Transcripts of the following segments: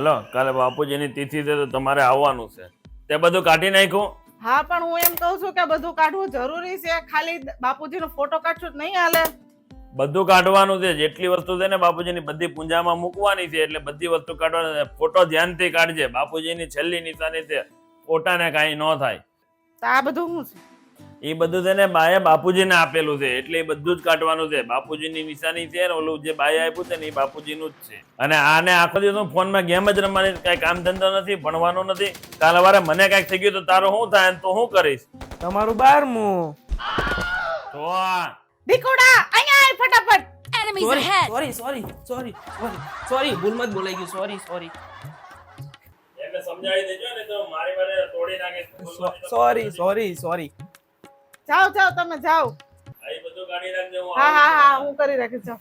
હાલો કાલે બાપુજીની તિથિ છે તો તમારે આવવાનું છે. તે બધું કાઢી નાખ્યું? હા પણ હું એમ કહું છું કે બધું કાઢવું જરૂરી છે. ખાલી બાપુજીનો ફોટો કાઢશું નહીં હાલે. બધું કાઢવાનું છે. જેટલી વસ્તુ છે ને બાપુજીની બધી પૂંજામાં મૂકવાની છે એટલે બધી વસ્તુ કાઢવાની છે. ફોટો ધ્યાનથી કાઢજે. બાપુજીની છેલ્લી નિશાની છે. ફોટાને કાંઈ ન થાય. તો આ બધું હું છે. એ બધું છે ને બાએ બાપુજીને આપેલું છે. એટલે એ બધું જ કાઢવાનું છે. બાપુજીની નિશાની છે ને ઓલું જે બાએ આપ્યું છે ને એ બાપુજીનું જ છે. અને આને આખો દિવસ હું ફોનમાં ગેમ જ રમવાની કાંઈ કામ ધંધો નથી ભણવાનું નથી. કાલે વારે મને કાંઈક થઈ ગયું તો તારું શું થાય તો હું કરીશ? તમારું બારમું. તો આ. અહીંયા આય ફટાફટ. Enemies sorry! Sorry sorry sorry sorry sorry ભૂલમાં જ બોલાઈ ગયું. સોરી સોરી એને સમજાવી દેજો ને તો મારી મારે તોડી નાખે સોરી સોરી સોરી જાઓ જાઓ તમે જાઓ. હા હા હા હું કરી રાખીશ જાઓ.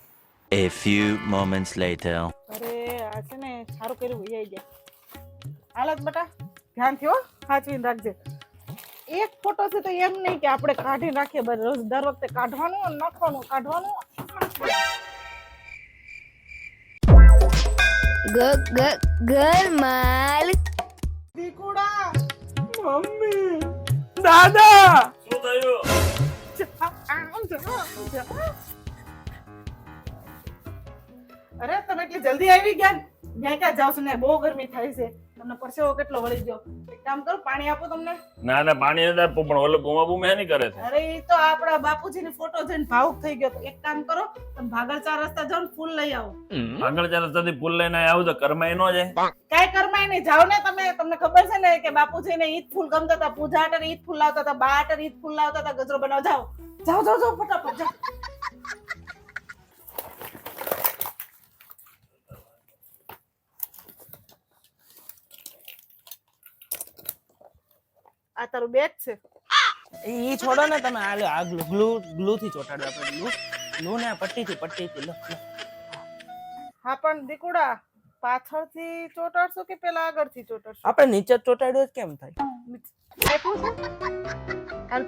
A few moments later. અરે આ છે ને સારું કર્યું વહી આવી ગયા. હાલત બટા ધ્યાનથી હો સાચવીને રાખજે. એક ફોટો છે તો એમ નહીં કે આપણે કાઢી નાખીએ બસ રોજ દર વખતે કાઢવાનું અને નાખવાનું કાઢવાનું. ગ ગ Mal. દીકુડા. મમ્મી. દાદા. અરે તમે એટલી જલ્દી આવી ગયા ક્યાં ક્યાં જાવ છો? ને બહુ ગરમી થાય છે. તમને પરસેવો કેટલો વળી ગયો? એક કામ કરો પાણી આપો તમને. ના ના પાણી નથી આપવું પણ ઓલો બૂમા બૂમ હે કરે છે. અરે એ તો આપણા બાપુજીની ફોટો જોઈને ભાવુક થઈ ગયો એક કામ કરો તમે ભાગળ ચાર રસ્તા જાઓ ને ફૂલ લઈ આવો. આગળ રસ્તા થી ફૂલ લઈને આવું તો કરમાય નો જાય. કાંઈ કરમાય નહીં. જાઓ ને તમે. તમને ખબર છે ને કે બાપુજીને ઈદ ફૂલ ગમતા હતા. પૂજા હાટે ઈદ ફૂલ લાવતા હતા. બા હાટે ઈદ ફૂલ લાવતા હતા. ગજરો બનાવ જાઓ. જાઓ જાઓ જાઓ ફટાફટ જાઓ આ તારું બેગ છે? ઈ છોડો ને તમે આ લ્યો, આ ગ્લુ ગ્લુ ગ્લુ થી ચોટાડો આપણે ગ્લુ. ગ્લુ ને પટ્ટી થી પટ્ટી થી લો લો. હા પણ દીકુડા પાછળથી ચોટાડશો કે પેલા આગળથી ચોટાડશો? આપણે નીચે જ ચોટાડ્યો જ કેમ થાય? આપ્યું છે હાલ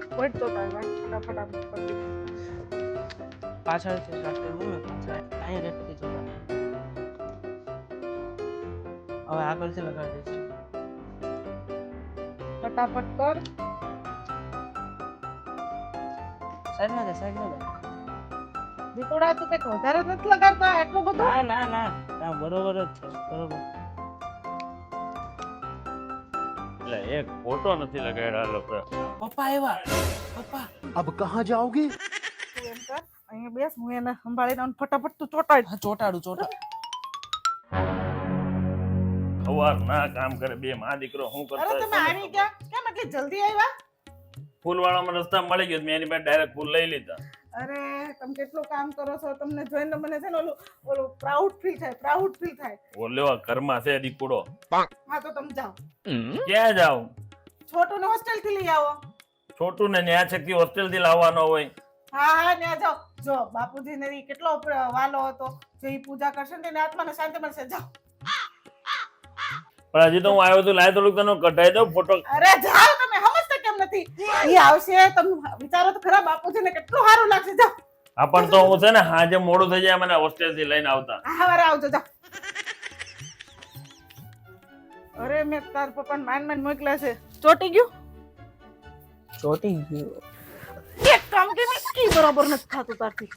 પટ્ટી. પાછળ છે રાસ્તે હું પાછળ અહીંયા રેટથી ચોટાડ હવે આગળથી લગાડી દઈશું ફટાફટ કર સાઈડ ના સાઈડ ના દીકુડા તું કંઈક વધારે નથી લગાડતા એટલું બધું ના ના ના બરોબર જ છે બરોબર એટલે એક ફોટો નથી લગાડ્યા પપ્પા આવ્યા. પપ્પા. અબ કહા જાઓગે? એમ કર અહીંયા બેસ હું એને સંભાળી અને ફટાફટ તું ચોટાડ. હા ચોટાડું ચોટા સવાર ના કામ કરે બે માં દીકરો હું કરતો અરે તમે આવી ગયા કેમ એટલી જલ્દી આવ્યા? ફૂલવાળામાં રસ્તા મળી ગયો મેં એની પાસે ડાયરેક્ટ ફૂલ લઈ લીધા. અરે તમે કેટલું કામ કરો છો? તમને જોઈને મને છે ને ઓલું ઓલું પ્રાઉડ ફીલ થાય પ્રાઉડ ફીલ થાય. ઓલો ઘરમાં છે દીકડો હા તો તમે જાઓ. ક્યાં જાવ? છોટુને હોસ્ટેલથી લઈ આવો. છોટું ને ન્યા છેકથી હોસ્ટેલથી લાવવાનો હોય? હા હા ન્યા જાઓ. જો બાપુજી ને કેટલો વાલો હતો. જો ઈ પૂજા કરશે ને તેને આત્માને શાંતિ મળશે. જાઓ. પણ હજી તો હું આવ્યો તો લાય થોડુંક તને કઢાઈ દઉં ફોટો. અરે જાઓ નથી. એ આવશે તમે વિચારો તો ખરાબ આપો છે ને કેટલું સારું લાગશે જાઓ. હા પણ તો હું છે ને હાજે મોડું થઈ જાય મને હોસ્ટેલથી લઈને આવતા. હા વારે આવજો જાઓ. અરે મેં તાર પપ્પાને માન માન મોકલા છે. ચોટી ગયું? ચોટી ગયું. એક કામ કે કી બરાબર નથી થતું તારથી.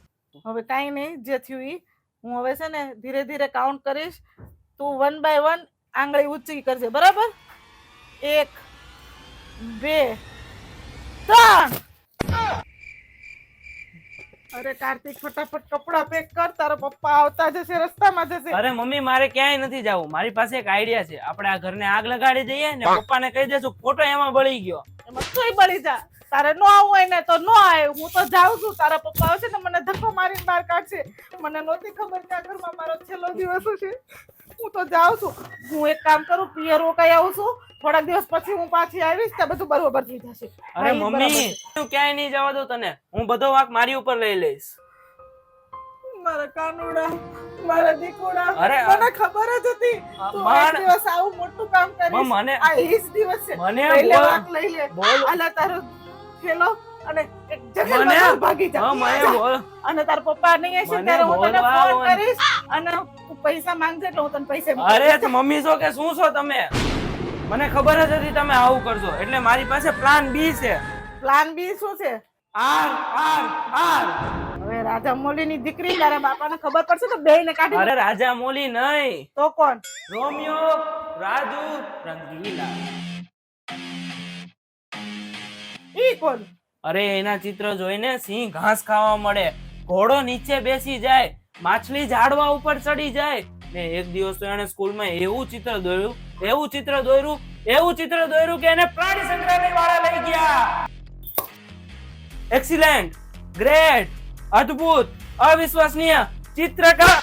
હવે કાંઈ નહીં જે થયું ઈ. હું હવે છે ને ધીરે ધીરે કાઉન્ટ કરીશ. તું વન બાય વન આંગળી ઊંચી કરજે બરાબર? એક બે ત્રણ. અરે કાર્તિક ફટાફટ કપડા પેક કર તારા પપ્પા આવતા જશે રસ્તામાં જશે. અરે મમ્મી મારે ક્યાંય નથી જવું. મારી પાસે એક આઈડિયા છે. આપણે આ ઘરને આગ લગાડી દઈએ ને પપ્પાને કહી દેશું ફોટો એમાં બળી ગયો. એમાં તોય બળી જા. તારે નો આવું હોય ને તો નો આવે હું તો જાઉં છું. તારા પપ્પા આવશે ને મને ધક્કો મારીને બહાર કાઢશે. મને નહોતી ખબર કે આ ઘરમાં મારો છેલ્લો દિવસ હશે. હું તો જાઉં છું. હું એક કામ કરું પિયર રોકાઈ આવું છું. થોડાક દિવસ પછી હું પાછી આવીશ ત્યાં બધું બરોબર થઈ જશે. અરે મમ્મી હું ક્યાંય નહીં જવા દઉં તને. હું બધો વાંક મારી ઉપર લઈ લઈશ. મારા કાનુડા મારા દીકુડા અરે, મને ખબર જ હતી. તું એક દિવસ આવું મોટું કામ કરીશ. મને આ એ જ દિવસ છે મને લઈ લે. આલા તારો અને જંગલમાં ભાગી જા. હા મને બોલ. અને તાર પપ્પા નહીં હશે ત્યારે હું તને ફોન કરીશ અને તું પૈસા માંગજે એટલે હું તને પૈસા અરે તો મમ્મી છો કે શું છો તમે? મને ખબર જ હતી તમે આવું કરશો એટલે મારી પાસે પ્લાન બી છે. પ્લાન બી શું છે? આર આર આર હવે રાજા મોલીની દીકરી તારા બાપાને ખબર પડશે તો ને કાઢી અરે રાજા મોલી નહીં. તો કોણ? રોમિયો રાજુ રંગીલા ઈ કોણ? અરે, એના ચિત્ર જોઈને સિંહ ઘાસ ખાવા મળે. ઘોડો નીચે બેસી જાય, માછલી ઝાડવા ઉપર ચડી જાય. ને એક દિવસ તો એને સ્કૂલમાં એવું ચિત્ર દોર્યું, એવું ચિત્ર દોર્યું, એવું ચિત્ર દોર્યું કે એને પ્રાણી સંગ્રહાલય વાળા લઈ ગયા. એક્સિલેન્ટ ગ્રેટ અદ્ભુત, અવિશ્વસનીય ચિત્રકાર.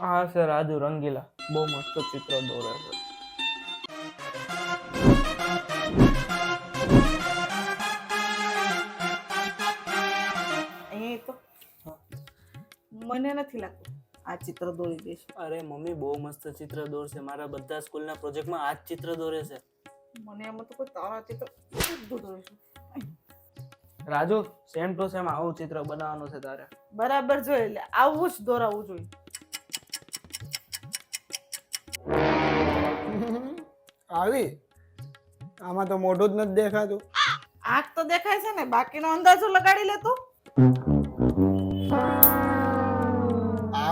હા સર આદુ રંગીલા. બહુ મસ્ત ચિત્ર દોરે છે. અહીં તો મને નથી લાગતું આ ચિત્ર દોરી દેશે. અરે મમ્મી બહુ મસ્ત ચિત્ર દોરશે. મારા બધા સ્કૂલના પ્રોજેક્ટમાં આ જ ચિત્ર દોરે છે મને એમાં તો કોઈ તારા ચિત્ર બધું દોરે છે રાજુ સેમ ટુ સેમ આવું ચિત્ર બનાવવાનું છે તારે. બરાબર જોઈએ એટલે આવું જ દોરાવું જોઈએ. આવી? આમાં તો મોઢું જ નથી દેખાતું. આંખ તો દેખાય છે ને બાકીનો અંદાજો લગાડી લે તું.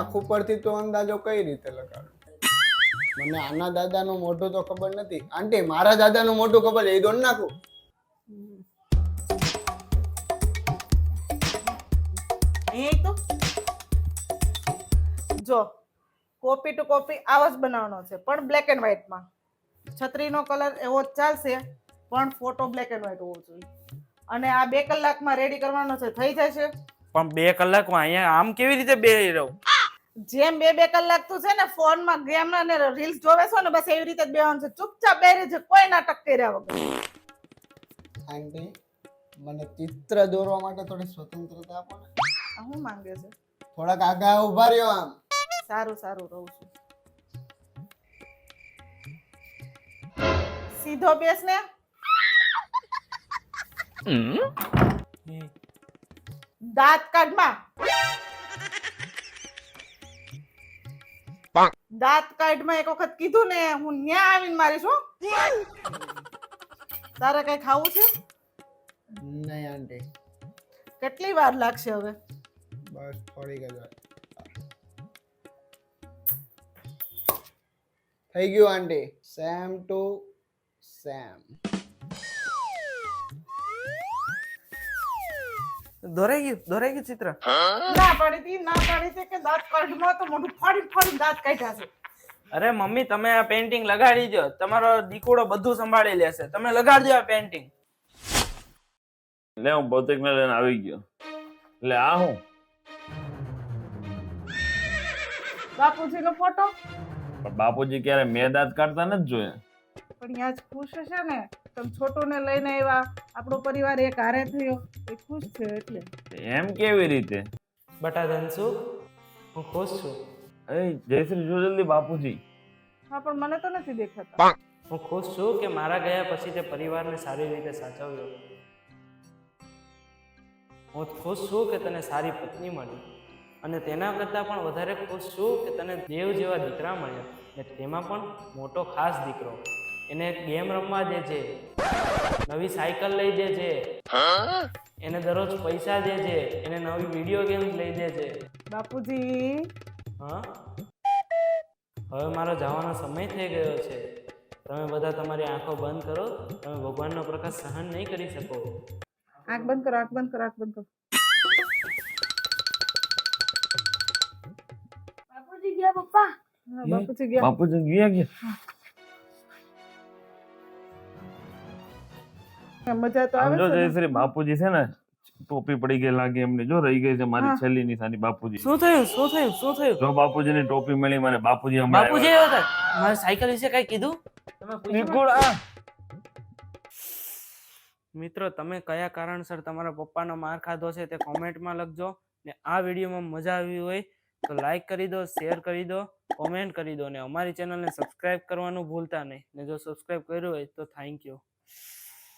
આંખ ઉપરથી તો અંદાજો કઈ રીતે લગાડો? મને આના દાદાનું મોઢું તો ખબર નથી. આંટી મારા દાદાનું મોઢું ખબર એ દોડ નાખું. અહીં તો. જો કોપી ટુ કોપી આવો જ બનાવવાનો છે પણ બ્લેક એન્ડ વ્હાઈટમાં છત્રીનો કલર એવો જ ચાલશે પણ ફોટો બ્લેક એન્ડ વ્હાઈટ હોવો જોઈએ. અને આ બે કલાકમાં રેડી કરવાનો છે થઈ જશે? પણ બે કલાકમાં અહીંયા આમ કેવી રીતે બે રહું? જેમ બે બે કલાક તું છે ને ફોનમાં ગેમ અને રીલ્સ જોવે છો ને બસ એવી રીતે જ બેવાનું છે. ચૂપચાપ બેરી છે કોઈ નાટક કર્યા વગર. આંટી મને ચિત્ર દોરવા માટે થોડી સ્વતંત્રતા આપો ને. આ હું માંગે છે? થોડાક આગા ઊભા રહ્યો આમ. સારું સારું રહું છું. સીધો બેસ ને. દાંત કાઢમાં. દાંત કાઢમાં એક વખત કીધું ને હું ન્યા આવીને મારી છું તારે કઈ ખાવું છે? નહીં આંટી. કેટલી વાર લાગશે હવે? બસ થોડી જ થઈ ગયું આંટી. સેમ ટુ સેમ દોરાઈ ગયું દોરાઈ ગયું ચિત્ર? ના પાડી હતી ના પાડી હતી કે દાંત કાઢમાં તો મોઢું ફાડી ફાડી દાંત કાઢ્યા છે. અરે મમ્મી તમે આ પેન્ટિંગ લગાડી દો. તમારો દીકુડો બધું સંભાળી લેશે. તમે લગાડજો આ પેન્ટિંગ લે હું ભૌતિક ને લઈને આવી ગયો. એટલે આ હું? બાપુજીનો ફોટો પણ બાપુજી ક્યારે મેં દાંત કાઢતા નથી જોયા. પણ ત્યાં ખુશ હશે ને? તમે છોટુને લઈને આવ્યા આપણો પરિવાર એક હારે થયો એ ખુશ છે એટલે. એમ કેવી રીતે? બટા ધનસુ હું ખુશ છું. એ જયશ્રી જો જલ્દી બાપુજી. હા પણ મને તો નથી દેખાતા. હું ખુશ છું કે મારા ગયા પછી તે પરિવારને સારી રીતે સાચવ્યો. હું ખુશ છું કે તને સારી પત્ની મળી. અને તેના કરતાં પણ વધારે ખુશ છું કે તને દેવ જેવા દીકરા મળ્યા. ને તેમાં પણ મોટો ખાસ દીકરો. એને ગેમ રમવા દે છે. નવી સાયકલ લઈ દે છે. એને દરરોજ પૈસા દે છે. એને નવી વીડિયો ગેમ્સ લઈ દે છે. બાપુજી. હા? હવે મારો જવાનો સમય થઈ ગયો છે. તમે બધા તમારી આંખો બંધ કરો. તમે ભગવાનનો પ્રકાશ સહન નહીં કરી શકો. આંખ બંધ કરો આંખ બંધ કરો આંખ બંધ કરો. બાપુજી ગયા પપ્પા? બાપુજી ગયા. બાપુજી ગયા ગયા મજા તો આવે જો? જયશ્રી બાપુજી છે ને ટોપી પડી ગઈ લાગે એમને. જો રહી ગઈ છે મારી છેલ્લી નિશાની બાપુજી. શું થયું? શું થયું? શું થયું? જો બાપુજીની ટોપી મળી મને બાપુજી હમણાં બાપુજી આવ્યા. આવ્યા હતા? મારી સાયકલ વિશે કઈ કીધું? નિકુળ, આ. મિત્રો તમે કયા કારણસર તમારા પપ્પાનો માર ખાધો છે તે કોમેન્ટમાં લખજો. ને આ વિડીયોમાં મજા આવી હોય તો લાઈક કરી દો શેર કરી દો કોમેન્ટ કરી દો ને અમારી ચેનલને સબસ્ક્રાઇબ કરવાનું ભૂલતા નહીં. ને જો સબસ્ક્રાઇબ કર્યું હોય તો થેન્ક યુ